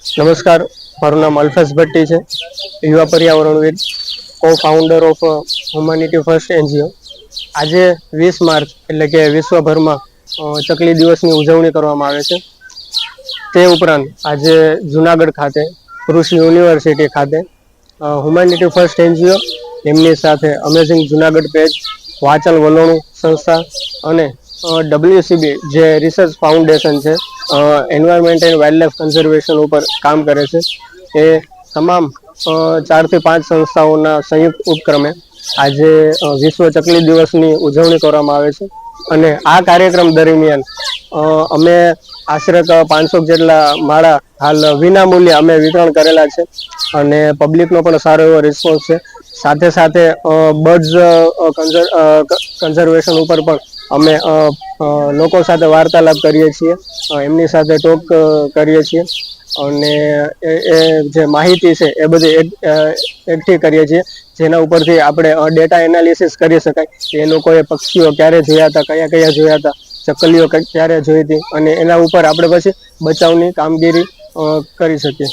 નમસ્કાર, મારું નામ અલ્ફેઝ ભટ્ટી છે, યુવા પર્યાવરણવિદ co founder of humanity first NGO આજે વીસ માર્ચ, એટલે કે વિશ્વભરમાં ચકલી દિવસની ઉજવણી કરવામાં આવે છે. તે ઉપરાંત આજે જુનાગઢ ખાતે, કૃષિ યુનિવર્સિટી ખાતે હ્યુમેનિટી ફર્સ્ટ એનજીઓ એમની સાથે અમેઝિંગ જુનાગઢ પેજ વાચલ વલોણું સંસ્થા અને ડબ્લ્યુસીબી જે રિસર્ચ ફાઉન્ડેશન છે એન્વાયરમેન્ટ એન્ડ વાઇલ્ડ કન્ઝર્વેશન ઉપર કામ કરે છે. એ તમામ ચારથી પાંચ સંસ્થાઓના સંયુક્ત ઉપક્રમે આજે વિશ્વ ચકલી દિવસની ઉજવણી કરવામાં આવે છે. અને આ કાર્યક્રમ દરમિયાન અમે આશરે પાંચસો જેટલા માળા હાલ વિનામૂલ્યે અમે વિતરણ કરેલા છે. અને પબ્લિકનો પણ સારો એવો રિસ્પોન્સ છે. સાથે સાથે બર્ડ્સ કન્ઝર્વેશન ઉપર પણ અમે લોકો સાથે વાર્તાલાપ કરીએ છીએ એમની સાથે ટોક કરીએ છીએ, અને એ જે માહિતી છે એ બધી એકઠી કરીએ છીએ, જેના ઉપરથી આપણે ડેટા એનાલિસિસ કરી શકાય. એ લોકોએ પક્ષીઓ ક્યારે જોયા હતા, કયા કયા જોયા હતા, ચકલીઓ ક્યારે જોઈ હતી, અને એના ઉપર આપણે પછી બચાવની કામગીરી કરી શકીએ.